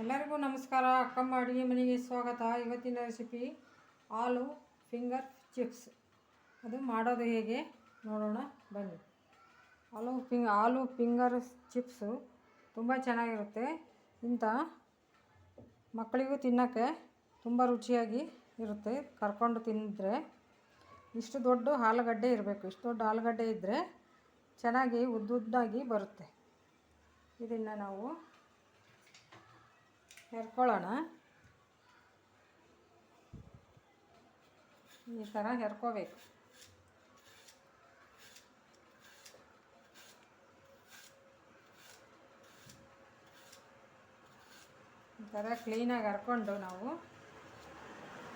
ಎಲ್ಲರಿಗೂ ನಮಸ್ಕಾರ. ಅಕ್ಕಮ್ಮ ಅಡುಗೆ ಮನೆಗೆ ಸ್ವಾಗತ. ಇವತ್ತಿನ ರೆಸಿಪಿ ಆಲು ಫಿಂಗರ್ ಚಿಪ್ಸ್ ಅದು ಮಾಡೋದು ಹೇಗೆ? ನೋಡೋಣ, ಬನ್ನಿ. ಆಲೂ ಫಿಂಗ್ ಆಲೂ ಫಿಂಗರ್ ಚಿಪ್ಸು ತುಂಬ ಚೆನ್ನಾಗಿರುತ್ತೆ. ಇಂಥ ಮಕ್ಕಳಿಗೂ ತಿನ್ನೋಕ್ಕೆ ತುಂಬ ರುಚಿಯಾಗಿ ಇರುತ್ತೆ. ಕರ್ಕೊಂಡು ತಿಂದರೆ ಇಷ್ಟು ದೊಡ್ಡ ಆಲೂಗಡ್ಡೆ ಇರಬೇಕು. ಇಷ್ಟು ದೊಡ್ಡ ಆಲೂಗಡ್ಡೆ ಇದ್ದರೆ ಚೆನ್ನಾಗಿ ಉದ್ದುದ್ದಾಗಿ ಬರುತ್ತೆ. ಇದನ್ನು ನಾವು ಹೆರ್ಕೊಳ್ಳೋಣ. ಈ ಥರ ಹೆರ್ಕೋಬೇಕು. ಈ ಥರ ಕ್ಲೀನಾಗಿ ಹರ್ಕೊಂಡು ನಾವು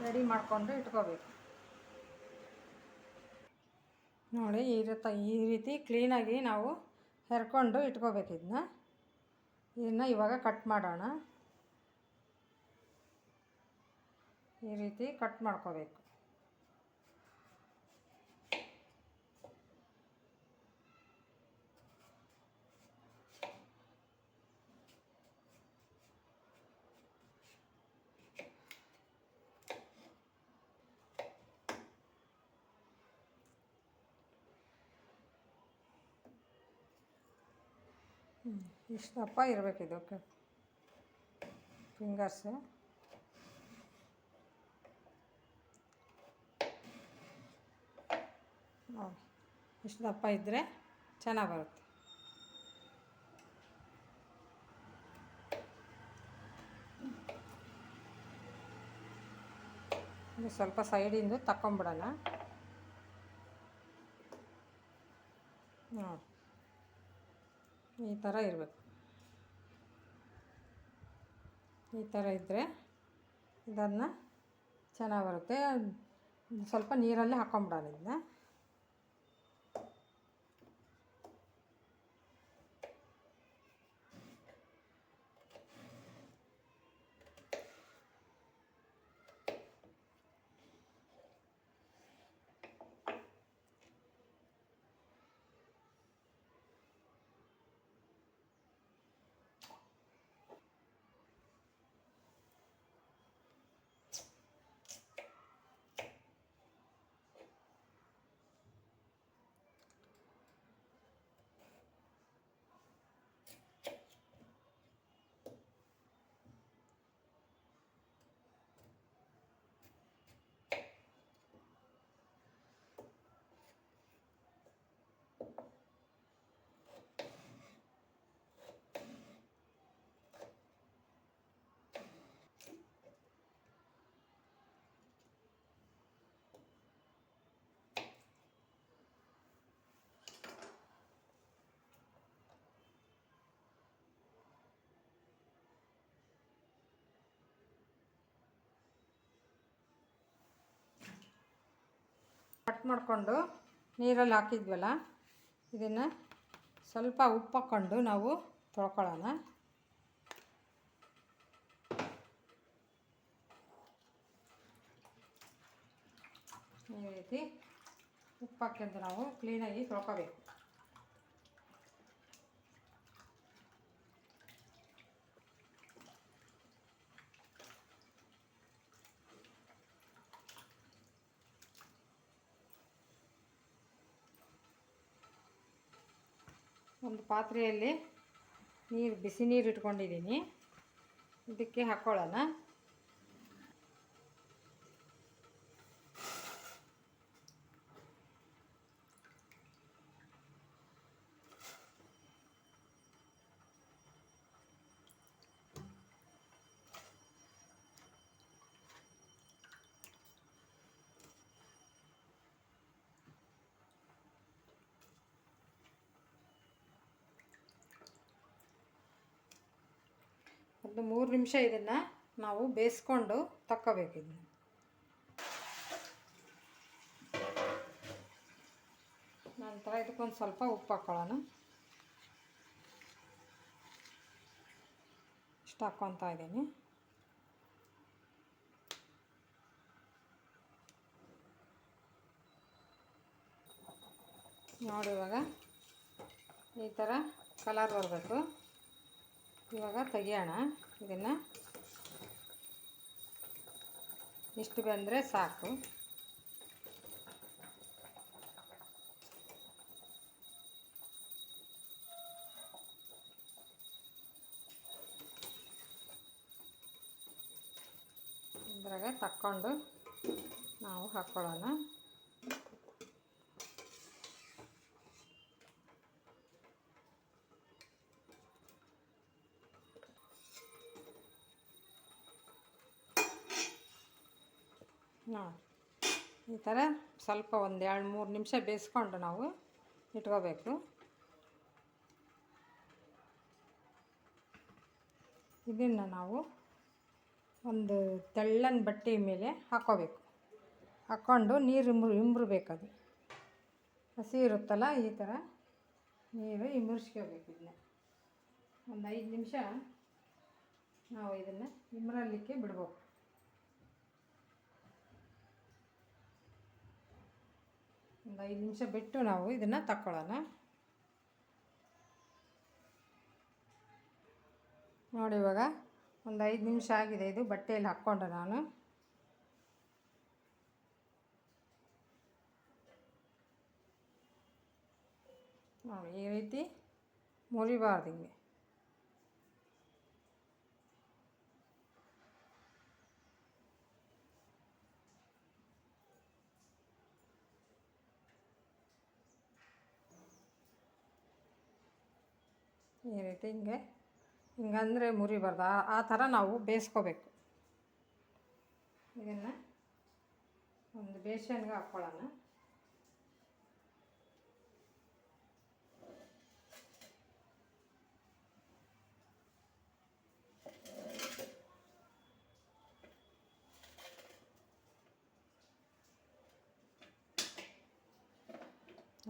ರೆಡಿ ಮಾಡಿಕೊಂಡು ಇಟ್ಕೋಬೇಕು. ನೋಡಿ, ಈ ರೀತಿ ಈ ರೀತಿ ಕ್ಲೀನಾಗಿ ನಾವು ಹೆರ್ಕೊಂಡು ಇಟ್ಕೋಬೇಕು ಇದನ್ನ ಇದನ್ನು ಇವಾಗ ಕಟ್ ಮಾಡೋಣ. ಈ ರೀತಿ ಕಟ್ ಮಾಡ್ಕೋಬೇಕು. ಇಷ್ಟು ದಪ್ಪ ಇರಬೇಕು ಇದಕ್ಕೆ. ಫಿಂಗರ್ಸು ನೋಡಿ ಇಷ್ಟು ದಪ್ಪ ಇದ್ದರೆ ಚೆನ್ನಾಗಿ ಬರುತ್ತೆ. ಇದು ಸ್ವಲ್ಪ ಸೈಡಿಂದು ನೋಡಿ ಈ ಥರ ಇರಬೇಕು. ಈ ಥರ ಇದ್ದರೆ ಇದನ್ನು ಚೆನ್ನಾಗಿ ಬರುತ್ತೆ. ಸ್ವಲ್ಪ ನೀರಲ್ಲಿ ಹಾಕ್ಕೊಂಬಿಡೋಣ ಇದನ್ನ. ಕಟ್ ಮಾಡಿಕೊಂಡು ನೀರಲ್ಲಿ ಹಾಕಿದ್ವಲ್ಲ, ಇದನ್ನು ಸ್ವಲ್ಪ ಉಪ್ಪು ಹಾಕ್ಕೊಂಡು ನಾವು ತೊಳ್ಕೊಳ್ಳೋಣ. ಈ ರೀತಿ ಉಪ್ಪು ಹಾಕ್ಯಂತ ನಾವು ಕ್ಲೀನಾಗಿ ತೊಳ್ಕೊಬೇಕು ಒಂದು ಪಾತ್ರೆಯಲ್ಲಿ ನೀರು ಬಿಸಿ ನೀರು ಇಟ್ಕೊಂಡಿದ್ದೀನಿ. ಇದಕ್ಕೆ ಹಾಕ್ಕೊಳ್ಳೋಣ. ಒಂದು ಮೂರು ನಿಮಿಷ ಇದನ್ನು ನಾವು ಬೇಯಿಸ್ಕೊಂಡು ತಕ್ಕೋಬೇಕು ಇದನ್ನು. ನಂತರ ಇದಕ್ಕೊಂದು ಸ್ವಲ್ಪ ಉಪ್ಪು ಹಾಕ್ಕೊಳ್ಳೋಣ ಇಷ್ಟು ಹಾಕ್ಕೊತಾ ಇದ್ದೀನಿ. ನೋಡಿವಾಗ ಈ ಥರ ಕಲರ್ ಬರಬೇಕು. ಇವಾಗ ತೆಗಿಯೋಣ. ಇದನ್ನು ಇಷ್ಟು ಬಂದರೆ ಸಾಕು. ಇದ್ರಾಗ ತಕ್ಕೊಂಡು ನಾವು ಹಾಕ್ಕೊಳ್ಳೋಣ ಥರ ಸ್ವಲ್ಪ ಒಂದು ಎರಡು ಮೂರು ನಿಮಿಷ ಬೇಯಿಸ್ಕೊಂಡು ನಾವು ಇಟ್ಕೋಬೇಕು. ಇದನ್ನು ನಾವು ಒಂದು ತೆಳ್ಳನ ಬಟ್ಟೆ ಮೇಲೆ ಹಾಕ್ಕೋಬೇಕು. ಹಾಕ್ಕೊಂಡು ನೀರು ಇಂಬ್ರು ಇಂಬ್ರಬೇಕದು ಹಸಿ ಇರುತ್ತಲ್ಲ ಈ ಥರ ನೀರು ಇಮರ್ಸ್ಕೋಬೇಕು ಇದನ್ನ. ಒಂದು ಐದು ನಿಮಿಷ ನಾವು ಇದನ್ನು ಇಮ್ರಲಿಕ್ಕೆ ಬಿಡ್ಬೇಕು. ಒಂದು ಐದು ನಿಮಿಷ ಬಿಟ್ಟು ನಾವು ಇದನ್ನು ತಕ್ಕೊಳ್ಳೋಣ ನೋಡಿ ಇವಾಗ ಒಂದು ಐದು ನಿಮಿಷ ಆಗಿದೆ ಇದು ಬಟ್ಟೆಯಲ್ಲಿ ಹಾಕ್ಕೊಂಡೆ ನಾನು. ನೋಡಿ ಈ ರೀತಿ ಮುರಿಬಾರ್ದು ಹಿಂಗೆ. ಈ ರೀತಿ ಹಿಂಗೆ, ಹಿಂಗಂದರೆ ಮುರಿಬಾರ್ದು ಆ ಥರ ನಾವು ಬೇಯಿಸ್ಕೋಬೇಕು. ಇದನ್ನು ಒಂದು ಬೇಸನ್ಗೆ ಹಾಕ್ಕೊಳ್ಳೋಣ.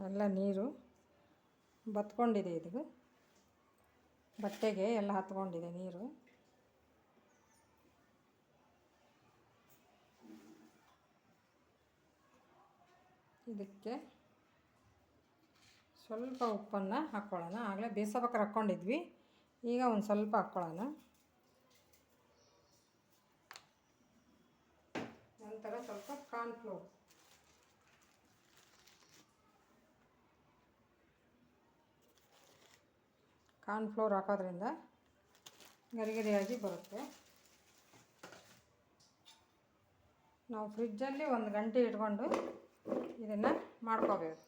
ಎಲ್ಲ ನೀರು ಬತ್ಕೊಂಡಿದೆ ಇದು. ಬಟ್ಟೆಗೆ ಎಲ್ಲ ಹತ್ಕೊಂಡಿದೆ ನೀರು. ಇದಕ್ಕೆ ಸ್ವಲ್ಪ ಉಪ್ಪನ್ನು ಹಾಕ್ಕೊಳ್ಳೋಣ ಆಗಲೇ ಬೇಸಬೇಕಾರೆ ಹಾಕ್ಕೊಂಡಿದ್ವಿ ಈಗ ಒಂದು ಸ್ವಲ್ಪ ಹಾಕ್ಕೊಳ್ಳೋಣ ನಂತರ ಸ್ವಲ್ಪ ಕಾರ್ನ್ಫ್ಲೋರ್ ಕಾರ್ನ್ಫ್ಲೋರ್ ಹಾಕೋದ್ರಿಂದ ಗರಿಗರಿಯಾಗಿ ಬರುತ್ತೆ. ನಾವು ಫ್ರಿಜ್ಜಲ್ಲಿ ಒಂದು ಗಂಟೆ ಇಟ್ಕೊಂಡು ಇದನ್ನು ಮಾಡ್ಕೋಬೇಕು.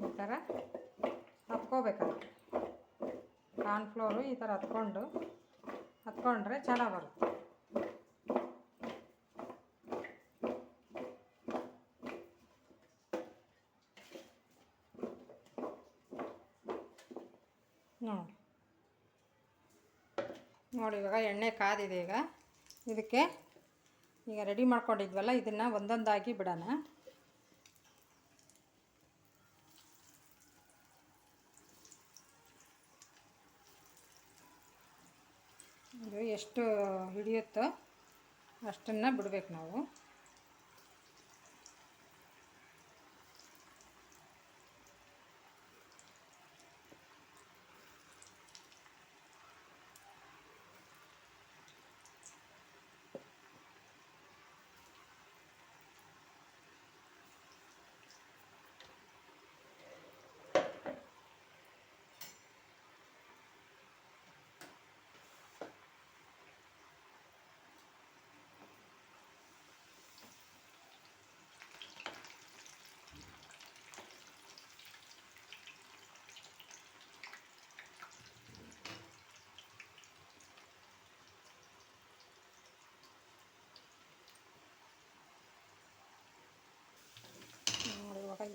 ಈ ಥರ ಹತ್ಕೋಬೇಕಂತ ಕಾರ್ನ್ ಫ್ಲೋರು ಈ ಥರ ಹತ್ಕೊಂಡು, ಹತ್ಕೊಂಡ್ರೆ ಚೆನ್ನಾಗಿ ಬರುತ್ತೆ. ನೋಡಿ. ನೋಡಿ, ಇವಾಗ ಎಣ್ಣೆ ಕಾದಿದೆ ಈಗ. ಇದಕ್ಕೆ ಈಗ ರೆಡಿ ಮಾಡ್ಕೊಂಡಿದ್ವಲ್ಲ, ಇದನ್ನು ಒಂದೊಂದಾಗಿ ಬಿಡೋಣ. ಇದು ಎಷ್ಟು ಹಿಡಿಯುತ್ತೋ ಅಷ್ಟನ್ನು ಬಿಡ್ಬೇಕು ನಾವು.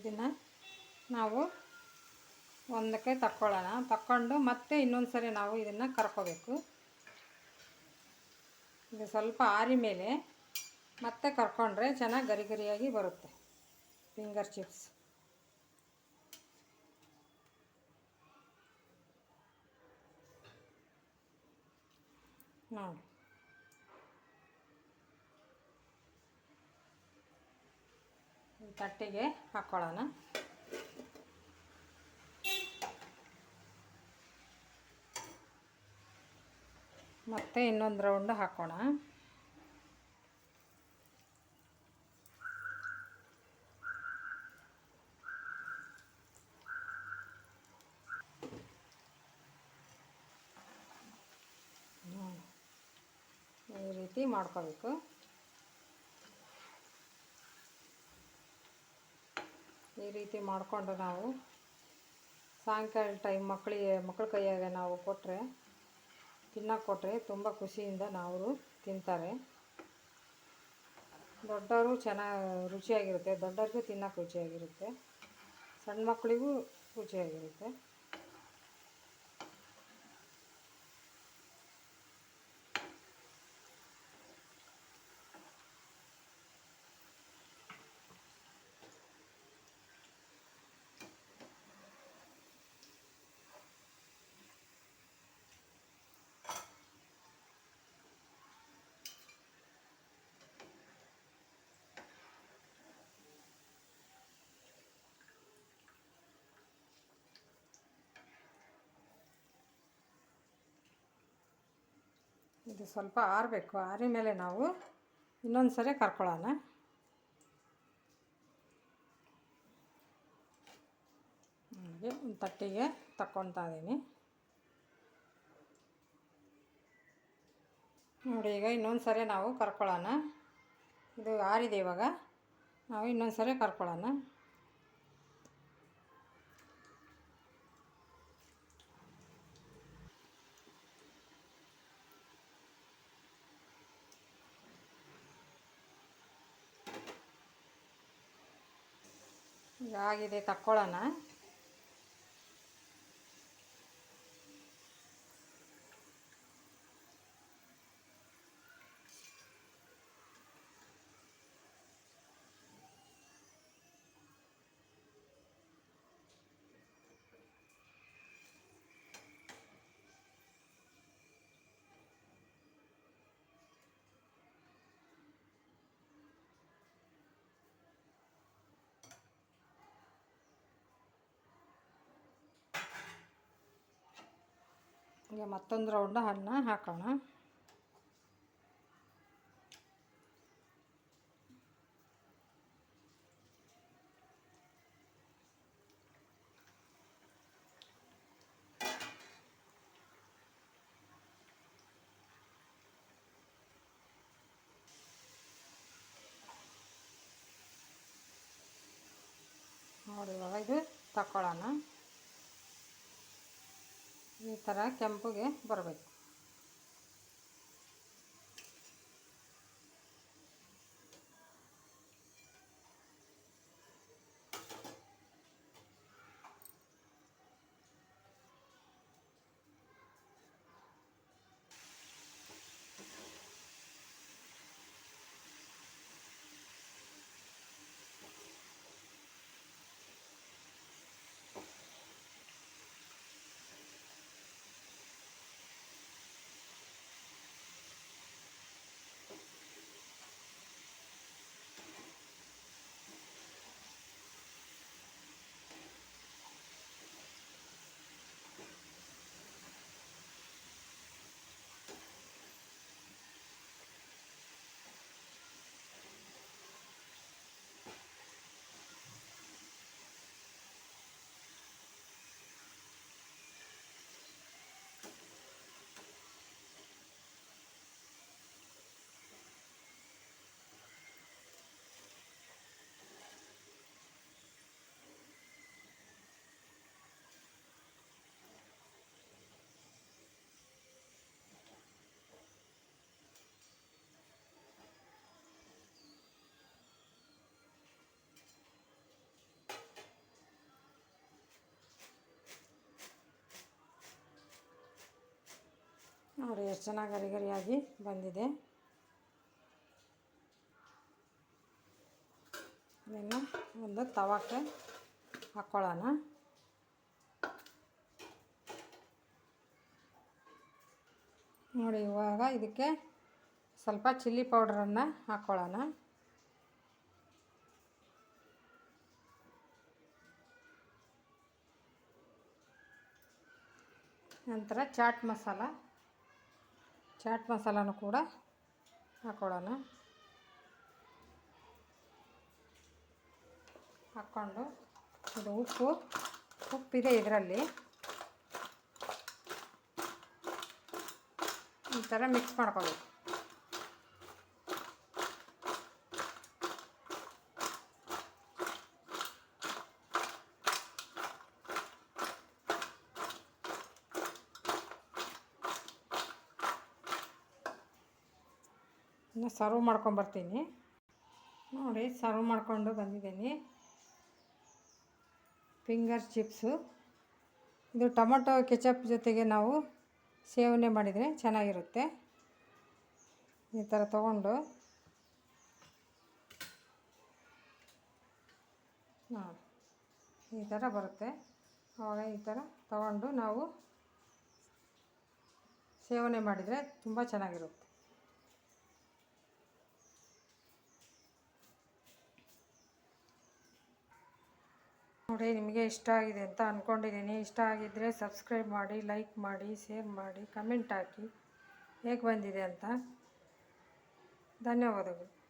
ಇದನ್ನು ನಾವು ಒಂದಕ್ಕೆ ತಕ್ಕೊಳ್ಳೋಣ. ತಕ್ಕೊಂಡು ಮತ್ತೆ ಇನ್ನೊಂದು ಸರಿ ನಾವು ಇದನ್ನು ಕರ್ಕೋಬೇಕು. ಇದು ಸ್ವಲ್ಪ ಆರಿ ಮೇಲೆ ಮತ್ತೆ ಕರ್ಕೊಂಡ್ರೆ ಚೆನ್ನಾಗಿ ಗರಿ ಗರಿಯಾಗಿ ಬರುತ್ತೆ. Finger chips. ನೋಡಿ. ಈ ತಟ್ಟೆಗೆ ಹಾಕ್ಕೊಳ್ಳೋಣ ಮತ್ತೆ ಇನ್ನೊಂದು ರೌಂಡ್ ಹಾಕೋಣ. ಈ ರೀತಿ ಮಾಡ್ಕೋಬೇಕು ಈ ರೀತಿ ಮಾಡಿಕೊಂಡು ನಾವು ಸಾಯಂಕಾಲ ಟೈಮ್ ಮಕ್ಕಳಿಗೆ ಮಕ್ಕಳ ಕೈಯಾಗೆ ನಾವು ಕೊಟ್ಟರೆ ತಿನ್ನೋಕೆ ಕೊಟ್ಟರೆ ತುಂಬ ಖುಷಿಯಿಂದ ನಾವು ತಿಂತಾರೆ. ದೊಡ್ಡವರು ಚೆನ್ನಾಗಿ ರುಚಿಯಾಗಿರುತ್ತೆ. ದೊಡ್ಡವ್ರಿಗೂ ತಿನ್ನೋಕೆ ರುಚಿಯಾಗಿರುತ್ತೆ. ಸಣ್ಣ ಮಕ್ಕಳಿಗೂ ರುಚಿಯಾಗಿರುತ್ತೆ. ಇದು ಸ್ವಲ್ಪ ಆರಬೇಕು. ಆರಿ ಮೇಲೆ ನಾವು ಇನ್ನೊಂದು ಸರಿ ಕರ್ಕೊಳ್ಳೋಣ. ಹಾಗೆ ಒಂದು ತಟ್ಟಿಗೆ ತಕ್ಕೊತಾ ಇದ್ದೀನಿ. ನೋಡಿ, ಈಗ ಇನ್ನೊಂದು ಸರಿ ನಾವು ಕರ್ಕೊಳ್ಳೋಣ. ಇದು ಆರಿದೆ ಇವಾಗ. ನಾವು ಇನ್ನೊಂದು ಸರಿ ಕರ್ಕೊಳ್ಳೋಣ. ಆಗಿದೆ ತಕ್ಕೊಳ್ಳೋಣ ಈಗ ಮತ್ತೊಂದು ರೌಂಡ್ ಹಣ್ಣು ಹಾಕೋಣ ನೋಡಿ ಇವಾಗ ಇದು ತಗೊಳ್ಳೋಣ ಈ ಥರ ಕೆಂಪಗೆ ಬರಬೇಕು. ನೋಡಿ, ಎಷ್ಟು ಚೆನ್ನಾಗಿ ಗರಿ ಗರಿಯಾಗಿ ಬಂದಿದೆ. ಇದನ್ನು ಒಂದು ತವಕ್ಕೆ ಹಾಕ್ಕೊಳ್ಳೋಣ ನೋಡಿ, ಇವಾಗ ಇದಕ್ಕೆ ಸ್ವಲ್ಪ ಚಿಲ್ಲಿ ಪೌಡ್ರನ್ನು ಹಾಕ್ಕೊಳ್ಳೋಣ ನಂತರ ಚಾಟ್ ಮಸಾಲ. ಚಾಟ್ ಮಸಾಲನೂ ಕೂಡ ಹಾಕ್ಕೊಳ್ಳೋಣ ಹಾಕ್ಕೊಂಡು ಇದು ಉಪ್ಪು ಉಪ್ಪಿದೆ ಇದರಲ್ಲಿ. ಈ ಥರ ಮಿಕ್ಸ್ ಮಾಡ್ಕೋಬೇಕು. ಇನ್ನು ಸರ್ವ್ ಮಾಡ್ಕೊಂಬರ್ತೀನಿ ನೋಡಿ ಸರ್ವ್ ಮಾಡಿಕೊಂಡು ಬಂದಿದ್ದೀನಿ. ಫಿಂಗರ್ ಚಿಪ್ಸು ಇದು ಟೊಮೊಟೊ ಕೆಚಪ್ ಜೊತೆಗೆ ನಾವು ಸೇವನೆ ಮಾಡಿದರೆ ಚೆನ್ನಾಗಿರುತ್ತೆ. ಈ ಥರ ತೊಗೊಂಡು. ಹಾಂ ಈ ಥರ ಬರುತ್ತೆ. ಆವಾಗ ಈ ಥರ ತಗೊಂಡು ನಾವು ಸೇವನೆ ಮಾಡಿದರೆ ತುಂಬ ಚೆನ್ನಾಗಿರುತ್ತೆ. ನೋಡಿ, ನಿಮಗೆ ಇಷ್ಟ ಆಗಿದೆ ಅಂತ ಅಂದ್ಕೊಂಡಿದ್ದೀನಿ ಇಷ್ಟ ಆಗಿದ್ದರೆ ಸಬ್ಸ್ಕ್ರೈಬ್ ಮಾಡಿ, ಲೈಕ್ ಮಾಡಿ, ಶೇರ್ ಮಾಡಿ, ಕಮೆಂಟ್ ಹಾಕಿ. ಹೇಗೆ ಬಂದಿದೆ ಅಂತ? ಧನ್ಯವಾದಗಳು.